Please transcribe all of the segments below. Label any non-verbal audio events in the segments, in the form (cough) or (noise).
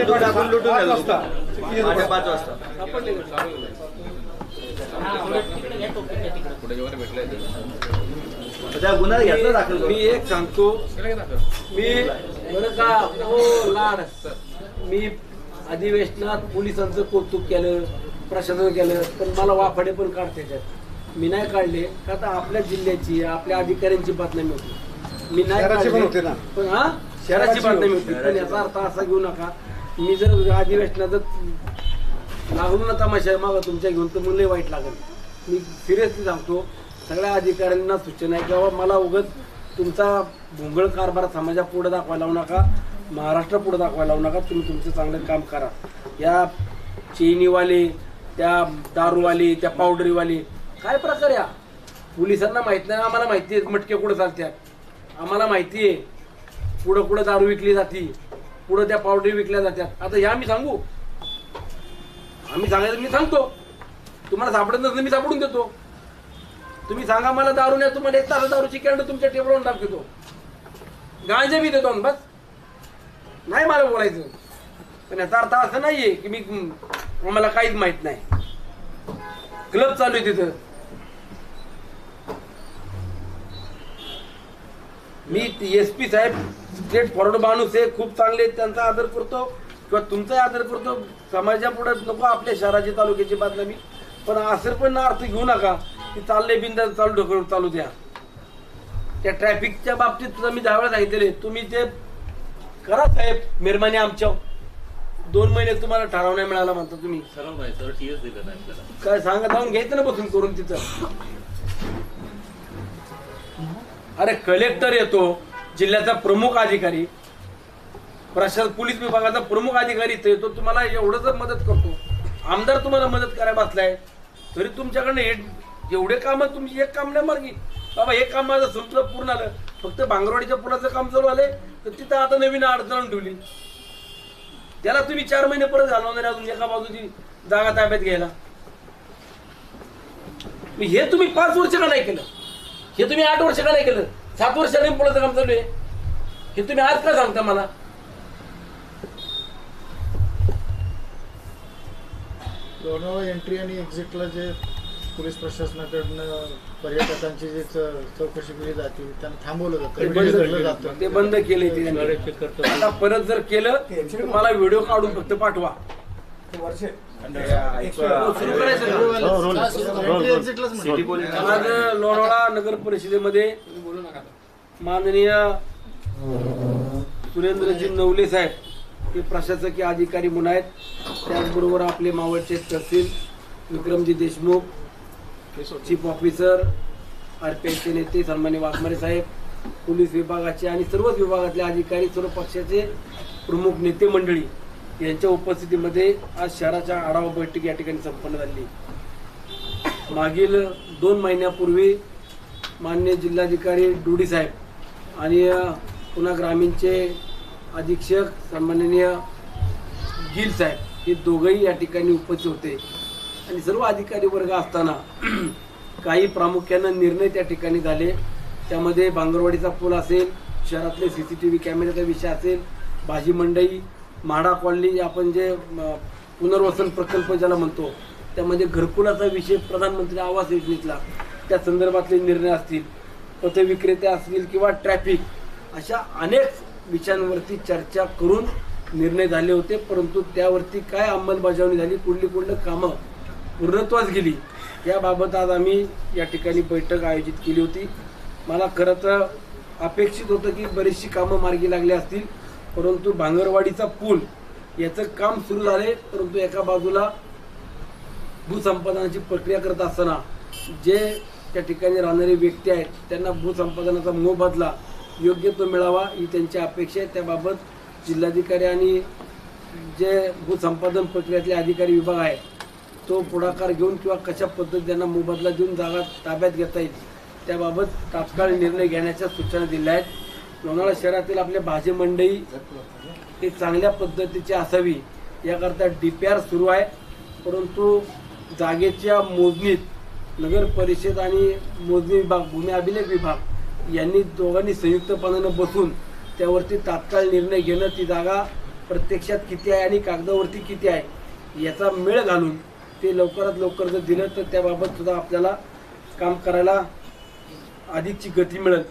आपण लुटून गेलो माझ्या पाच वाजता. त्या गुन्हा घेतला दाखल मी. एक सांगतो. मी बरं का हो लाड. मी अधिवेशनात पोलिसांचं कौतुक केलं प्रशासन केलं पण मला वाफाडे पण काढते त्यात. मी नाही काढले का आता आपल्या जिल्ह्याची आपल्या अधिकाऱ्यांची बदनामी होती मी नाही काढले. पण हा? शहराची बदनामी होती. पण याचा अर्थ असा घेऊ नका मी जर अधिवेशनातच लागून ना तमाशा मागं तुमच्या घेऊन तर मला वाईट लागेल. मी सिरियसली सांगतो सगळ्या अधिकाऱ्यांना सूचना आहे की बाबा मला उगत तुमचा भोंगळ कारभार समाजा पुढे दाखवायला लावू नका महाराष्ट्र पुढे दाखवायला लावू नका तुम्ही तुमचं चांगलं काम करा. या चेनीवाले त्या दारूवाले त्या पावडरीवाले काय प्रकार या? पोलिसांना माहीत नाही आम्हाला माहिती आहे मटके कुठं चालत्या आम्हाला माहिती आहे पुढं कुठं दारू विकली जाते. पुढं त्या पावडरी विकल्या जातात आता ह्या मी सांगू. आम्ही सांगायचं मी सांगतो. तुम्हाला सापडत नसलं मी सापडून देतो. तुम्ही सांगा मला दारू नाही तुम्हाला एक तास दारूची कॅन्ड तुमच्या टेबलवर दाखवतो. गांजे बी देतो बस. नाही मला बोलायचं. पण याचा अर्थ असं नाहीये की मी आम्हाला काहीच माहीत नाही. क्लब चालू आहे तिथं. मी एस पी साहेब स्टेट फॉरवर्ड माणूस आहे खूप चांगले त्यांचा आदर करतो. किंवा तुमचाही आदर करतो. समाजापुढे नको आपल्या शहराची तालुक्याची बातमी. पण असं पण अर्थ घेऊ नका की चालले बिंदा चालू ढकलून चालू द्या. त्या ट्रॅफिकच्या बाबतीत मी दहा वेळा सांगितलेले तुम्ही ते करा साहेब मेहरबानी आमच्या दोन महिने तुम्हाला ठराव नाही मिळाला म्हणता तुम्ही. सरळ नाही सर टीएस दिलं नाही आपल्याला. काय सांगा जाऊन घ्यायचं ना बसून करून तिथं. अरे कलेक्टर येतो जिल्ह्याचा प्रमुख अधिकारी. प्रशासन पोलीस विभागाचा प्रमुख अधिकारी इथे येतो तुम्हाला एवढं जर मदत करतो आमदार तुम्हाला मदत करायला बसलाय तरी तुमच्याकडनं हे एवढे काम तुमची एक काम नाही मार्गी. बाबा हे काम माझं संपलं पूर्ण आलं. फक्त बांगरवाडीच्या पुलाचं काम चालू आलंय तर तिथं आता नवीन अडचण ठेवली. त्याला तुम्ही चार महिने परत घालवणार अजून एका बाजूची जागा ताब्यात घ्यायला. हे तुम्ही पाच वर्ष का नाही केलं? हे तुम्ही आठ वर्ष का नाही केलं? सात वर्षाने पुढचं काम चालू आहे हे तुम्ही आज का सांगता मला? लोणावळा एंट्री आणि एक्झिटला जे पोलीस प्रशासनाकडनं पर्यटकांची जे चौकशी केली जाते त्यांना थांबवलं ते जातं बंद केलं. जातं. ते बंद केले आता परत जर केलं मला व्हिडिओ काढून फक्त पाठवा. लोणावळा नगर परिषदेमध्ये माननीय सुरेंद्रजी नवले साहेब हे प्रशासकीय अधिकारी म्हणून आहेत. त्याचबरोबर आपले मावळचे तहसील Vikramji Deshmukh chief officer R P आयचे नेते सन्मान्य वाघमारे साहेब पोलीस विभागाचे आणि सर्वच विभागातले अधिकारी सर्व पक्षाचे प्रमुख नेते मंडळी यांच्या उपस्थितीमध्ये आज शहराच्या आढावा बैठक या ठिकाणी संपन्न झाली. मागील दोन महिन्यापूर्वी मान्य जिल्हाधिकारी डुडी साहेब आणि पुन्हा ग्रामीणचे अधीक्षक सन्माननीय गिल साहेब हे दोघंही या ठिकाणी उपस्थित होते. आणि सर्व अधिकारी वर्ग असताना (clears throat) काही प्रामुख्यानं निर्णय त्या ठिकाणी झाले. त्यामध्ये बांगरवाडीचा पूल असेल शहरातले सी सी टी व्ही कॅमेऱ्याचा विषय असेल भाजी मंडई म्हाडा कॉलनी आपण जे पुनर्वसन प्रकल्प ज्याला म्हणतो त्यामध्ये घरकुलाचा विषय प्रधानमंत्री आवास योजनेतला त्या संदर्भातले निर्णय असतील पथविक्रेते असतील किंवा ट्रॅफिक अशा अनेक विषयांवरती चर्चा करून निर्णय झाले होते परंतु त्यावरती काय अंमलबजावणी झाली कुठली कुठलं कामं पूर्णत्वास गेली याबाबत आज आम्ही या ठिकाणी बैठक आयोजित केली होती. मला खरं तर अपेक्षित होतं की बरीचशी कामं मार्गी लागली असतील परंतु भांगरवाडीचा पूल याचं काम सुरू झाले परंतु एका बाजूला भूसंपादनाची प्रक्रिया करत असताना जे त्या ठिकाणी राहणारे व्यक्ती आहेत त्यांना भूसंपादनाचा मोबदला योग्य तो मिळावा ही त्यांची अपेक्षा आहे. त्याबाबत जिल्हाधिकारी आणि जे भूसंपादन प्रक्रियेतले अधिकारी विभाग आहे तो पुढाकार घेऊन किंवा कशा पद्धतीने त्यांना मोबदला देऊन जागा ताब्यात घेता येईल त्याबाबत तात्काळ निर्णय घेण्याच्या सूचना दिल्या आहेत. लोणावळा शहरातील आपले भाजी मंडई ही चांगल्या पद्धतीची असावी याकरता डी पी आर सुरू आहे. परंतु जागेच्या मोजणीत नगर परिषद आणि मोजणी विभाग भूमी अभिलेख विभाग यांनी दोघांनी संयुक्तपणानं बसून त्यावरती तात्काळ निर्णय घेणं ती जागा प्रत्यक्षात किती आहे आणि कागदावरती किती आहे याचा मेळ घालून ते लवकरात लवकर जर दिलं तर त्याबाबत सुद्धा आपल्याला काम करायला अधिकची गती मिळेल.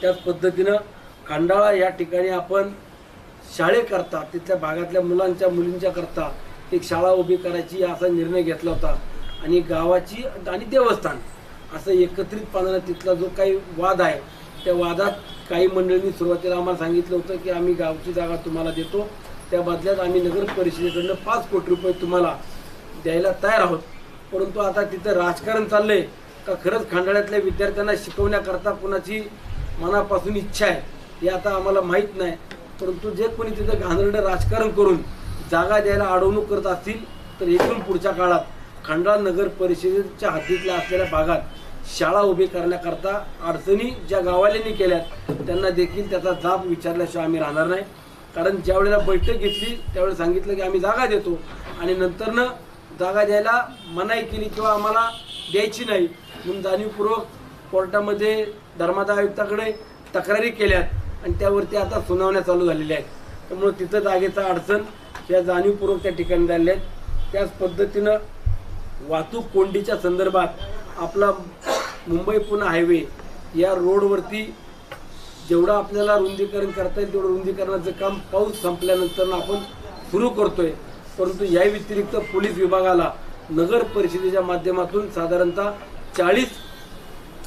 त्याच पद्धतीनं खंडाळा या ठिकाणी आपण शाळेकरता तिथल्या भागातल्या मुलांच्या मुलींच्या करता एक शाळा उभी करायची असा निर्णय घेतला होता. आणि गावाची आणि देवस्थान असं एकत्रितपणानं तिथला जो काही वाद आहे त्या वादात काही मंडळींनी सुरुवातीला आम्हाला सांगितलं होतं की आम्ही गावची जागा तुम्हाला देतो. त्या बदल्यात आम्ही नगर परिषदेकडनं पाच कोटी रुपये तुम्हाला द्यायला तयार आहोत. परंतु आता तिथं राजकारण चाललंय का? खरंच खंडाळ्यातल्या विद्यार्थ्यांना शिकवण्याकरता कोणाची मनापासून इच्छा आहे. हे आता आम्हाला माहीत नाही. परंतु जे कोणी तिथं घाणेरडं राजकारण करून जागा द्यायला अडवणूक करत असतील तर एकूण पुढच्या काळात खंडाळा नगर परिषदेच्या हद्दीतल्या असलेल्या भागात शाळा उभी करण्याकरता अडचणी ज्या गावाल्यांनी केल्यात त्यांना देखील त्याचा जाब विचारल्याशिवाय आम्ही राहणार नाही. कारण ज्यावेळेला बैठक घेतली त्यावेळेला सांगितलं की आम्ही जागा देतो. आणि नंतरनं जागा द्यायला मनाई केली किंवा आम्हाला द्यायची नाही म्हणून जाणीवपूर्वक कोर्टामध्ये धर्मादाय आयुक्ताकडे तक्रारी केल्यात आणि त्यावरती आता सुनावण्या चालू झालेल्या आहेत. त्यामुळं तिथं जागेचा अडचण या जाणीवपूर्वक त्या ठिकाणी झालेल्या आहेत. त्याच पद्धतीनं वाहतूक कोंडीच्या संदर्भात आपला मुंबई पुणे हायवे या रोडवरती जेवढं आपल्याला रुंदीकरण करता येईल तेवढं रुंदीकरणाचं काम पाऊस संपल्यानंतर आपण सुरू करतोय. परंतु या व्यतिरिक्त पोलीस विभागाला नगर परिषदेच्या माध्यमातून साधारणतः चाळीस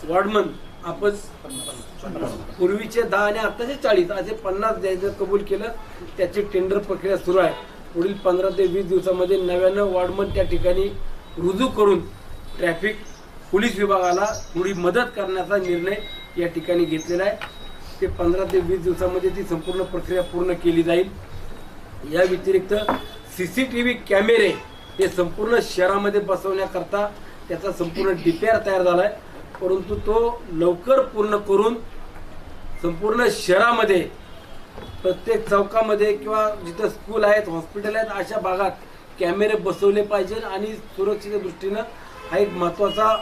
वॉर्डमन आपण पूर्वीचे दहा आणि आताचे चाळीस असे पन्नास द्यायचं कबूल केलं त्याची टेंडर प्रक्रिया सुरू आहे. पुढील पंधरा ते वीस दिवसामध्ये नव्यानं वॉर्डमन त्या ठिकाणी रुजू करून ट्रॅफिक पोलीस विभागाला थोडी मदत करण्याचा निर्णय या ठिकाणी घेतलेला आहे. ते पंधरा ते वीस दिवसामध्ये ती संपूर्ण प्रक्रिया पूर्ण केली जाईल. या व्यतिरिक्त सी सी टी व्ही कॅमेरे हे संपूर्ण शहरामध्ये बसवण्याकरता त्याचा संपूर्ण डीपीआर तयार झाला आहे. परंतु तो लवकर पूर्ण करून संपूर्ण शहरामध्ये प्रत्येक चौकामध्ये किंवा जिथं स्कूल आहेत हॉस्पिटल आहेत अशा भागात कॅमेरे बसवले पाहिजे आणि सुरक्षेच्या दृष्टीनं हा एक महत्त्वाचा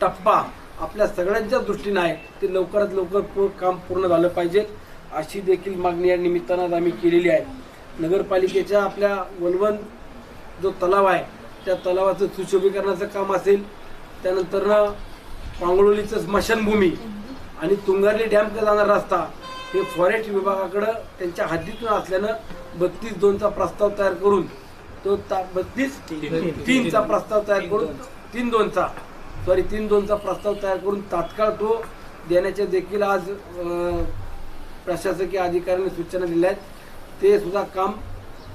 टप्पा आपल्या सगळ्यांच्या दृष्टीनं आहे. ते लवकरात लवकर पू- काम पूर्ण झालं पाहिजे अशी देखील मागणी या निमित्तानं आम्ही केलेली आहे. नगरपालिकेच्या आपल्या वलवण जो तलाव आहे त्या तलावाचं सुशोभीकरणाचं काम असेल त्यानंतर पांगळोलीचं स्मशानभूमी आणि तुंगारली डॅमकडे जाणारा रस्ता हे फॉरेस्ट विभागाकडं त्यांच्या हद्दीतून असल्यानं बत्तीस दोनचा प्रस्ताव तयार करून तो बत्तीस तीनचा प्रस्ताव तयार करून तीन दोनचा सॉरी तीन दोनचा प्रस्ताव तयार करून तात्काळ तो देण्याच्या देखील आज प्रशासकीय अधिकाऱ्यांनी सूचना दिल्या आहेत. ते सुद्धा काम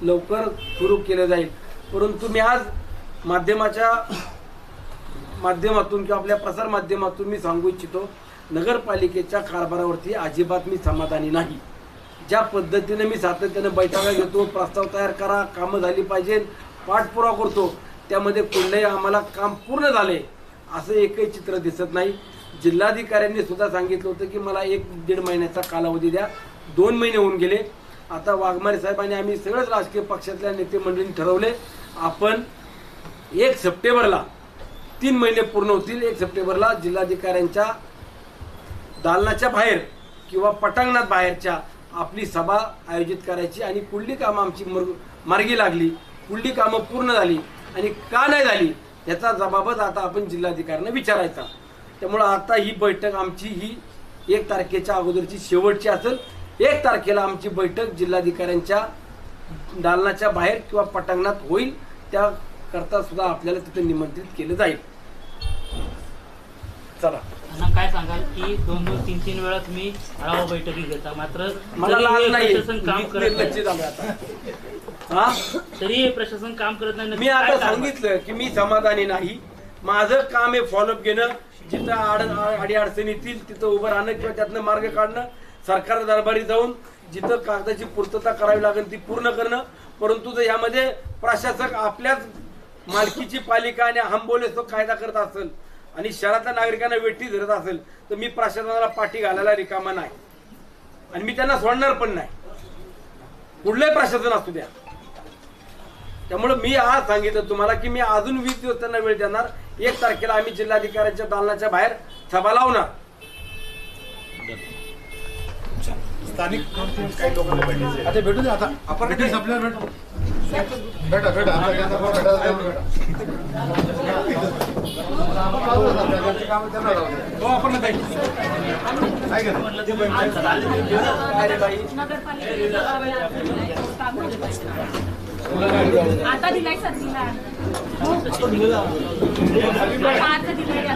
लवकर सुरू केलं जाईल. परंतु मी आज माध्यमाच्या माध्यमातून किंवा आपल्या प्रसार माध्यमातून मी सांगू इच्छितो नगरपालिकेच्या कारभारावरती अजिबात मी समाधानी नाही. ज्या पद्धतीने मी सातत्याने बैठका घेतो प्रस्ताव तयार करा कामं झाली पाहिजेत पाठपुरावा करतो त्यामध्ये कुठलंही आम्हाला काम पूर्ण झाले असं एकही चित्र दिसत नाही. जिल्हाधिकाऱ्यांनी सुद्धा सांगितलं होतं की मला एक दीड महिन्याचा कालावधी द्या. दोन महिने होऊन गेले. आता वाघमारे साहेबांनी आम्ही सगळ्याच राजकीय पक्षातल्या नेते मंडळींनी ठरवले आपण एक सप्टेंबरला तीन महिने पूर्ण होतील. एक सप्टेंबरला जिल्हाधिकाऱ्यांच्या दालनाच्या बाहेर किंवा पटांगणात बाहेरच्या आपली सभा आयोजित करायची आणि कुठली कामं आमची मर- मार्गी लागली. कुठली कामं पूर्ण झाली आणि का नाही झाली याचा जबाबच आता आपण जिल्हाधिकाऱ्यांना विचारायचा. त्यामुळं आता ही बैठक आमची ही एक तारखेच्या अगोदरची शेवटची असेल. एक तारखेला आमची बैठक जिल्हाधिकाऱ्यांच्या दालनाच्या बाहेर किंवा पटांगणात होईल. त्याकरता सुद्धा आपल्याला तिथे निमंत्रित केलं जाईल. चला. त्यांना काय सांगाल की दोन दोन तीन तीन वेळा तुम्ही आढावा बैठकी घेता मात्र मला तरी लाज हे नाही प्रशासन काम मी करत निर्लज्ज नाही झालोय आता. हा? तरी हे प्रशासन काम करत नाही नक्की मी आता कारण? सांगितलं की मी समाधानी नाही. माझं काम आहे फॉलोअप घेणं. जिथं आड अडी अडचणी येतील तिथं उभं राहणं किंवा त्यातनं मार्ग काढणं. सरकार दरबारी जाऊन जिथं कागदाची पूर्तता करावी लागेल ती पूर्ण करणं. परंतु जर यामध्ये प्रशासक आपल्याच मालकीची पालिका आणि हंबोले तो कायदा करत असेल आणि शहरातल्या नागरिकांना वेठी धरत असेल तर मी प्रशासनाला पाठी घालायला रिकामा नाही. आणि मी त्यांना सोडणार पण नाही. कुठलंही प्रशासन असू द्या. त्यामुळे मी आज सांगितलं तुम्हाला की मी अजून वीस दिवस त्यांना वेळ देणार. एक तारखेला आम्ही जिल्हाधिकाऱ्यांच्या दालनाच्या बाहेर सभा लावणार. स्थानिक आता भेटू दे आता आपण भेटा भेटा. भेटा. आता दिलाय सर दिला आता दिलाय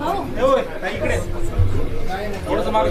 हो. इकडे थोडस माग